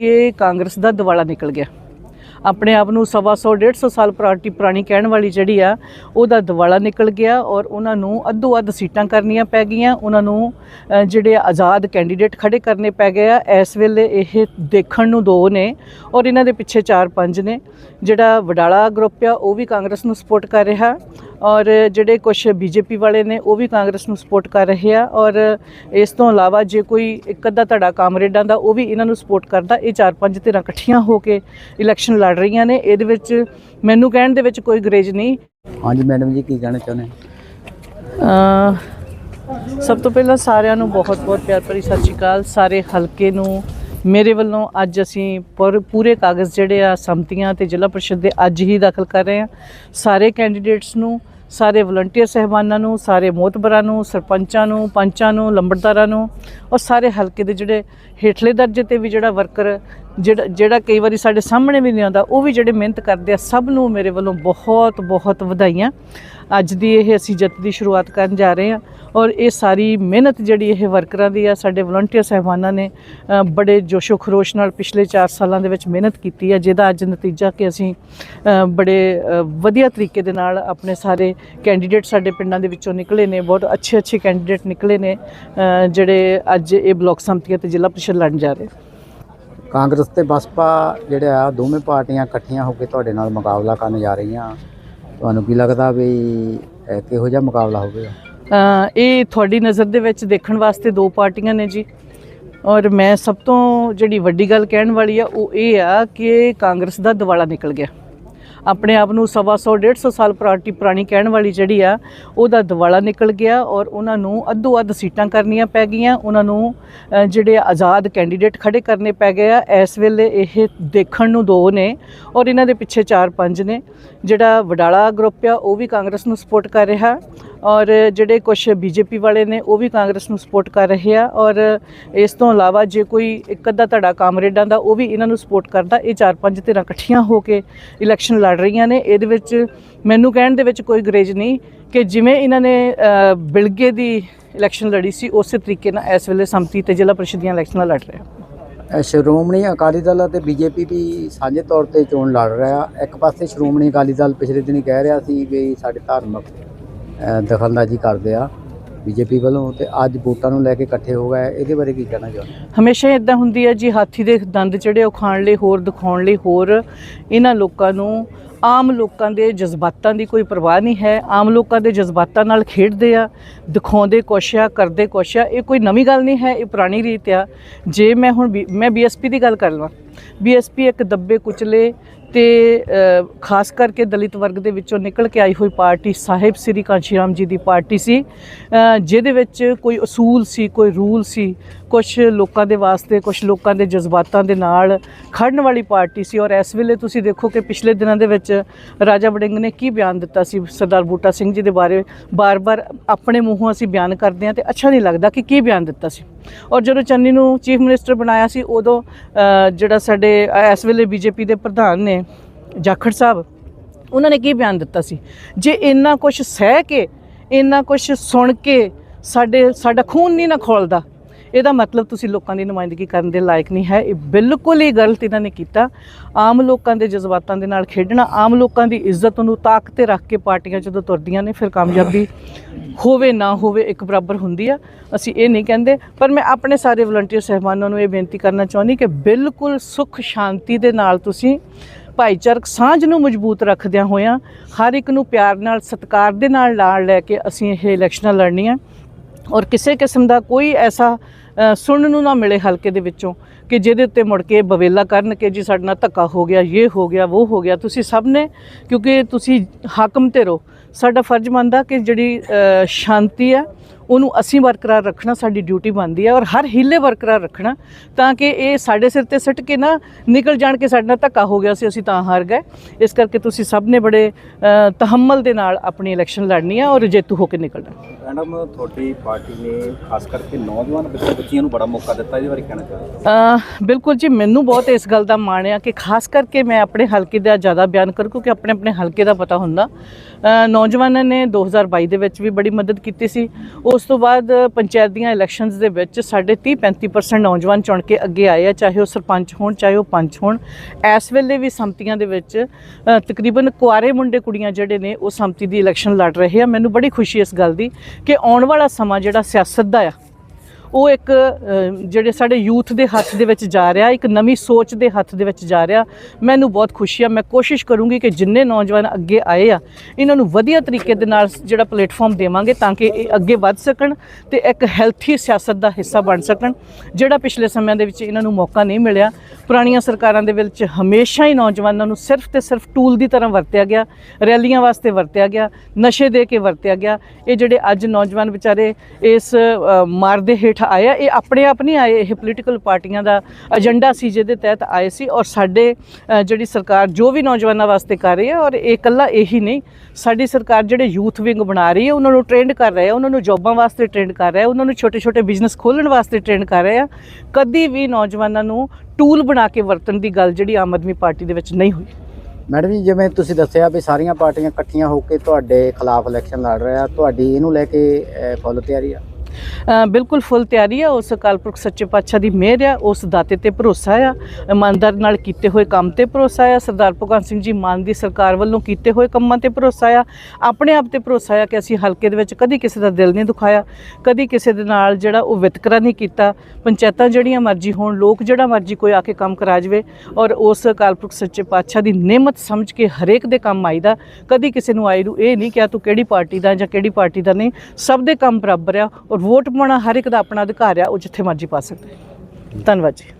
ਕਿ ਕਾਂਗਰਸ ਦਾ ਦਿਵਾਲਾ ਨਿਕਲ ਗਿਆ। ਆਪਣੇ ਆਪ ਨੂੰ ਸਵਾ ਸੌ 150 ਸਾਲ ਪੁਰਾਣੀ ਪੁਰਾਣੀ ਕਹਿਣ ਵਾਲੀ ਜਿਹੜੀ ਆ, ਉਹਦਾ ਦਿਵਾਲਾ ਨਿਕਲ ਗਿਆ ਔਰ ਉਹਨਾਂ ਨੂੰ ਅੱਧੋ ਅੱਧ ਸੀਟਾਂ ਕਰਨੀਆਂ ਪੈ ਗਈਆਂ। ਉਹਨਾਂ ਨੂੰ ਜਿਹੜੇ ਆਜ਼ਾਦ ਕੈਂਡੀਡੇਟ ਖੜੇ ਕਰਨੇ ਪੈ ਗਏ ਆ। ਇਸ ਵੇਲੇ ਇਹ ਦੇਖਣ ਨੂੰ ਦੋ ਨੇ ਔਰ ਇਹਨਾਂ ਦੇ ਪਿੱਛੇ ਚਾਰ ਪੰਜ ਨੇ। ਜਿਹੜਾ ਵਡਾਲਾ ਗਰੁੱਪ ਆ, ਉਹ ਵੀ ਕਾਂਗਰਸ ਨੂੰ ਸਪੋਰਟ ਕਰ ਰਿਹਾ। ਔਰ ਜਿਹੜੇ ਕੁਝ ਬੀਜੇਪੀ ਵਾਲੇ ਨੇ ਉਹ ਵੀ ਕਾਂਗਰਸ ਨੂੰ ਸਪੋਰਟ ਕਰ ਰਹੇ ਆ। ਔਰ ਇਸ ਤੋਂ ਇਲਾਵਾ ਜੇ ਕੋਈ ਇੱਕ ਅੱਧਾ ਧੜਾ ਕਾਮਰੇਡਾਂ ਦਾ ਉਹ ਵੀ ਇਹਨਾਂ ਨੂੰ ਸਪੋਰਟ ਕਰਦਾ। ਇਹ ਚਾਰ ਪੰਜ ਧਿਰਾਂ ਇਕੱਠੀਆਂ ਹੋ ਕੇ ਇਲੈਕਸ਼ਨ ਲੜ ਰਹੀਆਂ ਨੇ। ਇਹਦੇ ਵਿੱਚ ਮੈਨੂੰ ਕਹਿਣ ਦੇ ਵਿੱਚ ਕੋਈ ਗਰੇਜ ਨਹੀਂ। ਹਾਂਜੀ ਮੈਡਮ ਜੀ ਕੀ ਕਹਿਣਾ ਚਾਹੁੰਦੇ ਸਭ ਤੋਂ ਪਹਿਲਾਂ ਸਾਰਿਆਂ ਨੂੰ ਬਹੁਤ-ਬਹੁਤ ਪਿਆਰ ਭਰੀ ਸਤਿ ਸ਼੍ਰੀ ਅਕਾਲ। ਸਾਰੇ ਹਲਕੇ ਨੂੰ ਮੇਰੇ ਵੱਲੋਂ ਅੱਜ ਅਸੀਂ ਪੂਰੇ ਕਾਗਜ਼ ਜਿਹੜੇ ਆ ਸੰਮਤੀਆਂ ਤੇ ਜ਼ਿਲ੍ਹਾ ਪ੍ਰੀਸ਼ਦ ਦੇ ਅੱਜ ਹੀ ਦਾਖਲ ਕਰ ਰਹੇ ਹਾਂ। ਸਾਰੇ ਕੈਂਡੀਡੇਟਸ ਨੂੰ, ਸਾਰੇ ਵਲੰਟੀਅਰ ਸਹਿਬਾਨਾਂ ਨੂੰ, ਸਾਰੇ ਮੋਤਬਰਾਂ ਨੂੰ, ਸਰਪੰਚਾਂ ਨੂੰ, ਪੰਚਾਂ ਨੂੰ, ਲੰਬੜਦਾਰਾਂ ਨੂੰ ਔਰ ਸਾਰੇ ਹਲਕੇ ਦੇ ਜਿਹੜੇ ਹੇਠਲੇ ਦਰਜੇ ਤੇ ਵੀ ਜਿਹੜਾ ਵਰਕਰ ਜਿਹੜਾ ਜਿਹੜਾ ਕਈ ਵਾਰੀ ਸਾਡੇ ਸਾਹਮਣੇ ਵੀ ਨਹੀਂ ਆਉਂਦਾ, ਉਹ ਵੀ ਜਿਹੜੇ ਮਿਹਨਤ ਕਰਦੇ ਆ, ਸਭ ਨੂੰ ਮੇਰੇ ਵੱਲੋਂ ਬਹੁਤ ਬਹੁਤ ਵਧਾਈਆਂ। ਅੱਜ ਦੀ ਇਹ ਅਸੀਂ ਜਿੱਤ ਦੀ ਸ਼ੁਰੂਆਤ ਕਰਨ ਜਾ ਰਹੇ ਹਾਂ ਔਰ ਇਹ ਸਾਰੀ ਮਿਹਨਤ ਜਿਹੜੀ ਇਹ ਵਰਕਰਾਂ ਦੀ ਆ, ਸਾਡੇ ਵਲੰਟੀਅਰ ਸਹਿਬਾਨਾਂ ਨੇ ਬੜੇ ਜੋਸ਼ੋ ਖਰੋਸ਼ ਨਾਲ ਪਿਛਲੇ 4 ਸਾਲਾਂ ਦੇ ਵਿੱਚ ਮਿਹਨਤ ਕੀਤੀ ਹੈ ਜਿਹਦਾ ਅੱਜ ਨਤੀਜਾ ਕਿ ਅਸੀਂ ਬੜੇ ਵਧੀਆ ਤਰੀਕੇ ਦੇ ਨਾਲ ਆਪਣੇ ਸਾਰੇ ਕੈਂਡੀਡੇਟ ਸਾਡੇ ਪਿੰਡਾਂ ਦੇ ਵਿੱਚੋਂ ਨਿਕਲੇ ਨੇ, ਬਹੁਤ ਅੱਛੇ ਅੱਛੇ ਕੈਂਡੀਡੇਟ ਨਿਕਲੇ ਨੇ ਜਿਹੜੇ ਅੱਜ ਇਹ ਬਲਾਕ ਸੰਮਤੀਆਂ ਤੇ ਜ਼ਿਲ੍ਹਾ ਪ੍ਰੀਸ਼ਦ ਲੜਨ ਜਾ ਰਹੇ ਕਾਂਗਰਸ ਤੇ ਬਸਪਾ ਜਿਹੜਾ ਆ, ਦੋਵੇਂ ਪਾਰਟੀਆਂ ਇਕੱਠੀਆਂ ਹੋ ਕੇ ਤੁਹਾਡੇ ਨਾਲ ਮੁਕਾਬਲਾ ਕਰਨ ਜਾ ਰਹੀਆਂ। ਤੁਹਾਨੂੰ ਕੀ ਲੱਗਦਾ ਵੀ ਇਹ ਕਿਹੋ ਜਿਹਾ ਮੁਕਾਬਲਾ ਹੋਵੇਗਾ? ਇਹ ਤੁਹਾਡੀ ਨਜ਼ਰ ਦੇ ਵਿੱਚ ਦੇਖਣ ਵਾਸਤੇ ਦੋ ਪਾਰਟੀਆਂ ਨੇ ਜੀ। ਔਰ ਮੈਂ ਸਭ ਤੋਂ ਜਿਹੜੀ ਵੱਡੀ ਗੱਲ ਕਹਿਣ ਵਾਲੀ ਆ, ਉਹ ਇਹ ਆ ਕਿ ਕਾਂਗਰਸ ਦਾ ਦਿਵਾਲਾ ਨਿਕਲ ਗਿਆ। ਆਪਣੇ ਆਪ ਨੂੰ ਸਵਾ ਸੌ 150 ਸਾਲ ਪੁਰਾਣੀ ਪੁਰਾਣੀ ਕਹਿਣ ਵਾਲੀ ਜਿਹੜੀ ਆ, ਉਹਦਾ ਦਿਵਾਲਾ ਨਿਕਲ ਗਿਆ ਔਰ ਉਹਨਾਂ ਨੂੰ ਅੱਧੋ ਅੱਧ ਸੀਟਾਂ ਕਰਨੀਆਂ ਪੈ ਗਈਆਂ। ਉਹਨਾਂ ਨੂੰ ਜਿਹੜੇ ਆਜ਼ਾਦ ਕੈਂਡੀਡੇਟ ਖੜੇ ਕਰਨੇ ਪੈ ਗਏ ਆ। ਇਸ ਵੇਲੇ ਇਹ ਦੇਖਣ ਨੂੰ ਦੋ ਨੇ ਔਰ ਇਹਨਾਂ ਦੇ ਪਿੱਛੇ ਚਾਰ ਪੰਜ ਨੇ। ਜਿਹੜਾ ਵਡਾਲਾ ਗਰੁੱਪ ਆ, ਉਹ ਵੀ ਕਾਂਗਰਸ ਨੂੰ ਸਪੋਰਟ ਕਰ ਰਿਹਾ। ਔਰ ਜਿਹੜੇ ਕੁਝ ਬੀਜੇਪੀ ਵਾਲੇ ਨੇ, ਉਹ ਵੀ ਕਾਂਗਰਸ ਨੂੰ ਸਪੋਰਟ ਕਰ ਰਹੇ ਆ। ਔਰ ਇਸ ਤੋਂ ਇਲਾਵਾ ਜੇ ਕੋਈ ਇੱਕ ਅੱਧਾ ਧੜਾ ਕਾਮਰੇਡਾਂ ਦਾ, ਉਹ ਵੀ ਇਹਨਾਂ ਨੂੰ ਸਪੋਰਟ ਕਰਦਾ। ਇਹ ਚਾਰ ਪੰਜ ਧਿਰਾਂ ਇਕੱਠੀਆਂ ਹੋ ਕੇ ਇਲੈਕਸ਼ਨ ਲੜ ਰਹੀਆਂ ਨੇ। ਇਹਦੇ ਵਿੱਚ ਮੈਨੂੰ ਕਹਿਣ ਦੇ ਵਿੱਚ ਕੋਈ ਗਰੇਜ ਨਹੀਂ ਕਿ ਜਿਵੇਂ ਇਹਨਾਂ ਨੇ ਬਿਲਗੇ ਦੀ ਇਲੈਕਸ਼ਨ ਲੜੀ ਸੀ, ਉਸੇ ਤਰੀਕੇ ਨਾਲ ਇਸ ਵੇਲੇ ਸੰਮਤੀ ਤੇ ਜ਼ਿਲ੍ਹਾ ਪਰਿਸ਼ਦ ਦੀਆਂ ਇਲੈਕਸ਼ਨਾਂ ਲੜ ਰਹੇ ਆ। ਸ਼੍ਰੋਮਣੀ ਅਕਾਲੀ ਦਲ ਅਤੇ ਬੀਜੇਪੀ ਵੀ ਸਾਂਝੇ ਤੌਰ ਤੇ ਚੋਣ ਲੜ ਰਿਹਾ। ਇੱਕ ਪਾਸੇ ਸ਼੍ਰੋਮਣੀ ਅਕਾਲੀ ਦਲ ਪਿਛਲੇ ਦਿਨੀ ਕਹਿ ਰਿਹਾ ਸੀ ਵੀ ਸਾਡੇ ਧਾਰਮਿਕ ਦਖਲਅੰਦਾਜ਼ੀ ਕਰਦੇ ਆ ਬੀਜੇਪੀ ਵੱਲੋਂ ਤੇ ਅੱਜ ਵੋਟਾਂ ਨੂੰ ਲੈ ਕੇ ਇਕੱਠੇ ਹੋ ਗਏ ਇਹਦੇ ਬਾਰੇ ਕੀ ਕਹਿਣਾ ਚਾਹੁੰਦੇ ਹਮੇਸ਼ਾ ਇਦਾਂ ਹੁੰਦੀ ਹੈ ਜੀ, ਹਾਥੀ ਦੇ ਦੰਦ ਜਿਹੜੇ ਉਹ ਖਾਣ ਲਈ ਹੋਰ, ਦਿਖਾਉਣ ਲਈ ਹੋਰ। ਇਹਨਾਂ ਲੋਕਾਂ ਨੂੰ, ਆਮ ਲੋਕਾਂ ਦੇ ਜਜ਼ਬਾਤਾਂ ਦੀ ਕੋਈ ਪਰਵਾਹ ਨਹੀਂ ਹੈ। ਆਮ ਲੋਕਾਂ ਦੇ ਜਜ਼ਬਾਤਾਂ ਨਾਲ ਖੇਡਦੇ ਆ, ਦਿਖਾਉਂਦੇ ਕੁਛ ਆ, ਕਰਦੇ ਕੁਛ ਆ। ਇਹ ਕੋਈ ਨਵੀਂ ਗੱਲ ਨਹੀਂ ਹੈ, ਇਹ ਪੁਰਾਣੀ ਰੀਤ ਆ। ਜੇ ਮੈਂ ਹੁਣ ਬੀ- ਮੈਂ ਬੀਐਸਪੀ ਦੀ ਗੱਲ ਕਰ ਲਵਾਂ ਬੀਐਸਪੀ ਇੱਕ ਦੱਬੇ ਕੁਚਲੇ ਤੇ ਖਾਸ ਕਰਕੇ ਦਲਿਤ ਵਰਗ ਦੇ ਵਿੱਚੋਂ ਨਿਕਲ ਕੇ ਆਈ ਹੋਈ ਪਾਰਟੀ ਸਾਹਿਬ ਸ੍ਰੀ ਕਾਂਸ਼ੀ ਰਾਮ ਜੀ ਦੀ ਪਾਰਟੀ ਸੀ। ਜਿਹਦੇ ਵਿੱਚ ਕੋਈ ਅਸੂਲ ਸੀ, ਕੋਈ ਰੂਲ ਸੀ ਕੁਝ ਲੋਕਾਂ ਦੇ ਵਾਸਤੇ ਕੁਝ ਲੋਕਾਂ ਦੇ ਜਜ਼ਬਾਤਾਂ ਦੇ ਨਾਲ ਖੜਨ ਵਾਲੀ ਪਾਰਟੀ ਸੀ। ਔਰ ਇਸ ਵੇਲੇ ਤੁਸੀਂ ਦੇਖੋ ਕਿ ਪਿਛਲੇ ਦਿਨਾਂ ਦੇ ਵਿੱਚ ਰਾਜਾ ਵੜਿੰਗ ਨੇ ਕੀ ਬਿਆਨ ਦਿੱਤਾ ਸੀ ਸਰਦਾਰ ਬੂਟਾ ਸਿੰਘ ਜੀ ਦੇ ਬਾਰੇ? ਬਾਰ-ਬਾਰ ਆਪਣੇ ਮੂੰਹੋਂ ਅਸੀਂ ਬਿਆਨ ਕਰਦੇ ਹਾਂ ਤੇ ਅੱਛਾ ਨਹੀਂ ਲੱਗਦਾ ਕਿ ਕੀ ਬਿਆਨ ਦਿੱਤਾ ਸੀ। ਔਰ ਜਦੋਂ ਚੰਨੀ ਨੂੰ ਚੀਫ ਮਿਨਿਸਟਰ ਬਣਾਇਆ ਸੀ, ਉਦੋਂ ਜਿਹੜਾ ਸਾਡੇ ਇਸ ਵੇਲੇ ਬੀਜੇਪੀ ਦੇ ਪ੍ਰਧਾਨ ਨੇ ਜਾਖੜ ਸਾਹਿਬ, ਉਹਨਾਂ ਨੇ ਕੀ ਬਿਆਨ ਦਿੱਤਾ ਸੀ? ਜੇ ਇੰਨਾ ਕੁਝ ਸਹਿ ਕੇ, ਇੰਨਾ ਕੁਝ ਸੁਣ ਕੇ ਸਾਡੇ, ਸਾਡਾ ਖੂਨ ਨਹੀਂ ਨਾ ਖੋਲਦਾ ਇਹਦਾ ਮਤਲਬ ਤੁਸੀਂ ਲੋਕਾਂ ਦੀ ਨੁਮਾਇੰਦਗੀ ਕਰਨ ਦੇ ਲਾਇਕ ਨਹੀਂ ਹੈ। ਇਹ ਬਿਲਕੁਲ ਹੀ ਗਲਤ ਇਹਨਾਂ ਨੇ ਕੀਤਾ। ਆਮ ਲੋਕਾਂ ਦੇ ਜਜ਼ਬਾਤਾਂ ਦੇ ਨਾਲ ਖੇਡਣਾ, ਆਮ ਲੋਕਾਂ ਦੀ ਇੱਜ਼ਤ ਨੂੰ ਤਾਕ ਤੇ ਰੱਖ ਕੇ ਪਾਰਟੀਆਂ ਜਦੋਂ ਤੁਰਦੀਆਂ ਨੇ, ਫਿਰ ਕਾਮਯਾਬੀ ਹੋਵੇ ਨਾ ਹੋਵੇ ਇੱਕ ਬਰਾਬਰ ਹੁੰਦੀ ਆ। ਅਸੀਂ ਇਹ ਨਹੀਂ ਕਹਿੰਦੇ, ਪਰ ਮੈਂ ਆਪਣੇ ਸਾਰੇ ਵਲੰਟੀਅਰ ਸਹਿਬਾਨਾਂ ਨੂੰ ਇਹ ਬੇਨਤੀ ਕਰਨਾ ਚਾਹੁੰਦੀ ਕਿ ਬਿਲਕੁਲ ਸੁਖ ਸ਼ਾਂਤੀ ਦੇ ਨਾਲ ਤੁਸੀਂ ਭਾਈਚਾਰਕ ਸਾਂਝ ਨੂੰ ਮਜ਼ਬੂਤ ਰੱਖਦਿਆਂ ਹੋਇਆਂ ਹਰ ਇੱਕ ਨੂੰ ਪਿਆਰ ਨਾਲ, ਸਤਿਕਾਰ ਦੇ ਨਾਲ ਨਾਲ ਲੈ ਕੇ ਅਸੀਂ ਇਹ ਇਲੈਕਸ਼ਨਾਂ ਲੜਨੀਆਂ। ਔਰ ਕਿਸੇ ਕਿਸਮ ਦਾ ਕੋਈ ਐਸਾ ਸੁਣਨ ਨੂੰ ਨਾ ਮਿਲੇ ਹਲਕੇ ਦੇ ਵਿੱਚੋਂ ਕਿ ਜਿਹਦੇ ਉੱਤੇ ਮੁੜ ਕੇ ਬਵੇਲਾ ਕਰਨ ਕਿ ਜੀ ਸਾਡੇ ਨਾਲ ਧੱਕਾ ਹੋ ਗਿਆ ਇਹ ਹੋ ਗਿਆ ਉਹ ਹੋ ਗਿਆ। ਤੁਸੀਂ ਸਭ ਨੇ, ਕਿਉਂਕਿ ਤੁਸੀਂ ਹਾਕਮ ਤੇ ਰਹੋ। ਸਾਡਾ ਫਰਜ਼ ਮੰਨਦਾ ਕਿ ਜਿਹੜੀ ਸ਼ਾਂਤੀ ਹੈ ਉਹਨੂੰ ਅਸੀਂ ਬਰਕਰਾਰ ਰੱਖਣਾ ਸਾਡੀ ਡਿਊਟੀ ਬਣਦੀ ਹੈ ਔਰ ਹਰ ਹੀਲੇ ਬਰਕਰਾਰ ਰੱਖਣਾ ਤਾਂ ਕਿ ਇਹ ਸਾਡੇ ਸਿਰ ਤੇ ਸਿੱਟ ਕੇ ਨਾ ਨਿਕਲ ਜਾਣ ਕੇ ਸਾਡੇ ਨਾਲ ਧੱਕਾ ਹੋ ਗਿਆ ਸੀ ਅਸੀਂ ਤਾਂ ਹਾਰ ਗਏ। ਇਸ ਕਰਕੇ ਤੁਸੀਂ ਸਭ ਨੇ ਬੜੇ ਤਹੱਮਲ ਦੇ ਨਾਲ ਆਪਣੀ ਇਲੈਕਸ਼ਨ ਲੜਨੀ ਹੈ ਔਰ ਜੇਤੂ ਹੋ ਕੇ ਨਿਕਲਣਾ। ਮੈਡਮ ਤੁਹਾਡੀ ਪਾਰਟੀ ਨੇ ਖਾਸ ਕਰਕੇ ਨੌਜਵਾਨ ਬੱਚੇ ਬੱਚੀਆਂ ਨੂੰ ਬੜਾ ਮੌਕਾ ਦਿੱਤਾ ਇਹਦੇ ਬਾਰੇ ਕਹਿਣਾ ਚਾਹੁੰਦਾ ਬਿਲਕੁਲ ਜੀ ਮੈਨੂੰ ਬਹੁਤ ਇਸ ਗੱਲ ਦਾ ਮਾਣ ਆ ਕਿ ਖਾਸ ਕਰਕੇ ਮੈਂ ਆਪਣੇ ਹਲਕੇ ਦਾ ਜ਼ਿਆਦਾ ਬਿਆਨ ਕਰ ਕਿਉਂਕਿ ਆਪਣੇ ਆਪਣੇ ਹਲਕੇ ਦਾ ਪਤਾ ਹੁੰਦਾ। ਨੌਜਵਾਨਾਂ ਨੇ 2022 ਦੇ ਵਿੱਚ ਵੀ ਬੜੀ ਮਦਦ ਕੀਤੀ ਸੀ। ਉਸ ਤੋਂ ਬਾਅਦ ਪੰਚਾਇਤ ਦੀਆਂ ਇਲੈਕਸ਼ਨਸ ਦੇ ਵਿੱਚ ਸਾਡੇ 30 35% ਨੌਜਵਾਨ ਚੁਣ ਕੇ ਅੱਗੇ ਆਏ ਆ, ਚਾਹੇ ਉਹ ਸਰਪੰਚ ਹੋਣ, ਚਾਹੇ ਉਹ ਪੰਚ ਹੋਣ। ਇਸ ਵੇਲੇ ਵੀ ਸੰਮਤੀਆਂ ਦੇ ਵਿੱਚ ਤਕਰੀਬਨ ਕੁਆਰੇ ਮੁੰਡੇ ਕੁੜੀਆਂ ਜਿਹੜੇ ਨੇ, ਉਹ ਸੰਮਤੀ ਦੀ ਇਲੈਕਸ਼ਨ ਲੜ ਰਹੇ ਆ। ਮੈਨੂੰ ਬੜੀ ਖੁਸ਼ੀ ਇਸ ਗੱਲ ਦੀ ਕਿ ਆਉਣ ਵਾਲਾ ਸਮਾਂ ਜਿਹੜਾ ਸਿਆਸਤ ਦਾ ਆ ਉਹ ਇੱਕ ਜਿਹੜੇ ਸਾਡੇ ਯੂਥ ਦੇ ਹੱਥ ਦੇ ਵਿੱਚ ਜਾ ਰਿਹਾ, ਇੱਕ ਨਵੀਂ ਸੋਚ ਦੇ ਹੱਥ ਦੇ ਵਿੱਚ ਜਾ ਰਿਹਾ। ਮੈਨੂੰ ਬਹੁਤ ਖੁਸ਼ੀ ਆ। ਮੈਂ ਕੋਸ਼ਿਸ਼ ਕਰੂੰਗੀ ਕਿ ਜਿੰਨੇ ਨੌਜਵਾਨ ਅੱਗੇ ਆਏ ਆ, ਇਹਨਾਂ ਨੂੰ ਵਧੀਆ ਤਰੀਕੇ ਦੇ ਨਾਲ ਜਿਹੜਾ ਪਲੇਟਫਾਰਮ ਦੇਵਾਂਗੇ ਤਾਂ ਕਿ ਇਹ ਅੱਗੇ ਵੱਧ ਸਕਣ ਤੇ ਇੱਕ ਹੈਲਥੀ ਸਿਆਸਤ ਦਾ ਹਿੱਸਾ ਬਣ ਸਕਣ, ਜਿਹੜਾ ਪਿਛਲੇ ਸਮਿਆਂ ਦੇ ਵਿੱਚ ਇਹਨਾਂ ਨੂੰ ਮੌਕਾ ਨਹੀਂ ਮਿਲਿਆ। ਪੁਰਾਣੀਆਂ ਸਰਕਾਰਾਂ ਦੇ ਵਿੱਚ ਹਮੇਸ਼ਾ ਹੀ ਨੌਜਵਾਨਾਂ ਨੂੰ ਸਿਰਫ ਤੇ ਸਿਰਫ ਟੂਲ ਦੀ ਤਰ੍ਹਾਂ ਵਰਤਿਆ ਗਿਆ, ਰੈਲੀਆਂ ਵਾਸਤੇ ਵਰਤਿਆ ਗਿਆ, ਨਸ਼ੇ ਦੇ ਕੇ ਵਰਤਿਆ ਗਿਆ। ਇਹ ਜਿਹੜੇ ਅੱਜ ਨੌਜਵਾਨ ਵਿਚਾਰੇ ਇਸ ਮਾਰ ਦੇ ਹੇਠ ਆਏ ਆਇਆ। ਇਹ ਆਪਣੇ ਆਪ ਨਹੀਂ ਆਏ। ਇਹ ਪੋਲੀਟੀਕਲ ਪਾਰਟੀਆਂ ਦਾ ਏਜੰਡਾ ਸੀ, ਜਿਹਦੇ ਤਹਿਤ ਆਏ ਸੀ ਔਰ ਸਾਡੇ ਜਿਹੜੀ ਸਰਕਾਰ ਜੋ ਵੀ ਨੌਜਵਾਨਾਂ ਵਾਸਤੇ ਕਰ ਰਹੀ ਹੈ ਔਰ ਇਹ ਇਕੱਲਾ ਇਹੀ ਨਹੀਂ, ਸਾਡੀ ਸਰਕਾਰ ਜਿਹੜੇ ਯੂਥ ਵਿੰਗ ਬਣਾ ਰਹੀ ਹੈ, ਉਹਨਾਂ ਨੂੰ ਟ੍ਰੇਨਡ ਕਰ ਰਹੇ ਆ ਉਹਨਾਂ ਨੂੰ ਜੌਬਾਂ ਵਾਸਤੇ ਟ੍ਰੇਨਡ ਕਰ ਰਿਹਾ ਉਹਨਾਂ ਨੂੰ ਛੋਟੇ ਛੋਟੇ ਬਿਜ਼ਨਸ ਖੋਲ੍ਹਣ ਵਾਸਤੇ ਟ੍ਰੇਨਡ ਕਰ ਰਹੇ ਆ ਕਦੀ ਵੀ ਨੌਜਵਾਨਾਂ ਨੂੰ ਟੂਲ ਬਣਾ ਕੇ ਵਰਤਣ ਦੀ ਗੱਲ ਜਿਹੜੀ ਆਮ ਆਦਮੀ ਪਾਰਟੀ ਦੇ ਵਿੱਚ ਨਹੀਂ ਹੋਈ। ਮੈਡਮ ਜੀ, ਜਿਵੇਂ ਤੁਸੀਂ ਦੱਸਿਆ ਵੀ ਸਾਰੀਆਂ ਪਾਰਟੀਆਂ ਇਕੱਠੀਆਂ ਹੋ ਕੇ ਤੁਹਾਡੇ ਖਿਲਾਫ ਇਲੈਕਸ਼ਨ ਲੜ ਰਹੇ ਆ ਤੁਹਾਡੀ ਇਹਨੂੰ ਲੈ ਕੇ ਫੁੱਲ ਤਿਆਰੀ ਆ। ਬਿਲਕੁਲ ਫੁੱਲ ਤਿਆਰੀ ਆ, ਉਸ ਅਕਾਲ ਪੁਰਖ ਸੱਚੇ ਪਾਤਸ਼ਾਹ ਦੀ ਮਿਹਰ ਆ, ਉਸ ਦਾਤੇ ਤੇ ਭਰੋਸਾ ਆ, ਇਮਾਨਦਾਰ ਨਾਲ ਕੀਤੇ ਹੋਏ ਕੰਮ ਤੇ ਭਰੋਸਾ ਆ, ਸਰਦਾਰ ਭਗਵੰਤ ਸਿੰਘ ਜੀ ਮਾਨ ਦੀ ਸਰਕਾਰ ਵੱਲੋਂ ਕੀਤੇ ਹੋਏ ਕੰਮਾਂ ਤੇ ਭਰੋਸਾ ਆ, ਆਪਣੇ ਆਪ ਤੇ ਭਰੋਸਾ ਆ ਕਿ ਅਸੀਂ ਹਲਕੇ ਦੇ ਵਿੱਚ ਕਦੀ ਕਿਸੇ ਦਾ ਦਿਲ ਨਹੀਂ ਦੁਖਾਇਆ, ਕਦੀ ਕਿਸੇ ਦੇ ਨਾਲ ਜਿਹੜਾ ਉਹ ਵਿਤਕਰਾ ਨਹੀਂ ਕੀਤਾ, ਪੰਚਾਇਤਾਂ ਜਿਹੜੀਆਂ ਮਰਜ਼ੀ ਹੋਣ, ਲੋਕ ਜਿਹੜਾ ਮਰਜ਼ੀ ਕੋਈ ਆ ਕੇ ਕੰਮ ਕਰਾ ਜਾਵੇ, ਔਰ ਉਸ ਅਕਾਲ ਪੁਰਖ ਸੱਚੇ ਪਾਤਸ਼ਾਹ ਦੀ ਨਿਮਤ ਸਮਝ ਕੇ ਹਰੇਕ ਦੇ ਕੰਮ ਆਈਦਾ, ਕਦੀ ਕਿਸੇ ਨੂੰ ਆਈ ਨੂੰ ਇਹ ਨਹੀਂ ਕਿਹਾ ਤੂੰ ਕਿਹੜੀ ਪਾਰਟੀ ਦਾ ਜਾਂ ਕਿਹੜੀ ਪਾਰਟੀ ਦਾ ਨਹੀਂ, ਸਭ ਦੇ ਕੰਮ ਬਰਾਬਰ ਆ, ਔਰ ਵੋਟ ਪਾਉਣਾ ਹਰ ਇੱਕ ਦਾ ਆਪਣਾ ਅਧਿਕਾਰ ਆ, ਉਹ ਜਿੱਥੇ ਮਰਜ਼ੀ ਪਾ ਸਕਦਾ। ਧੰਨਵਾਦ ਜੀ।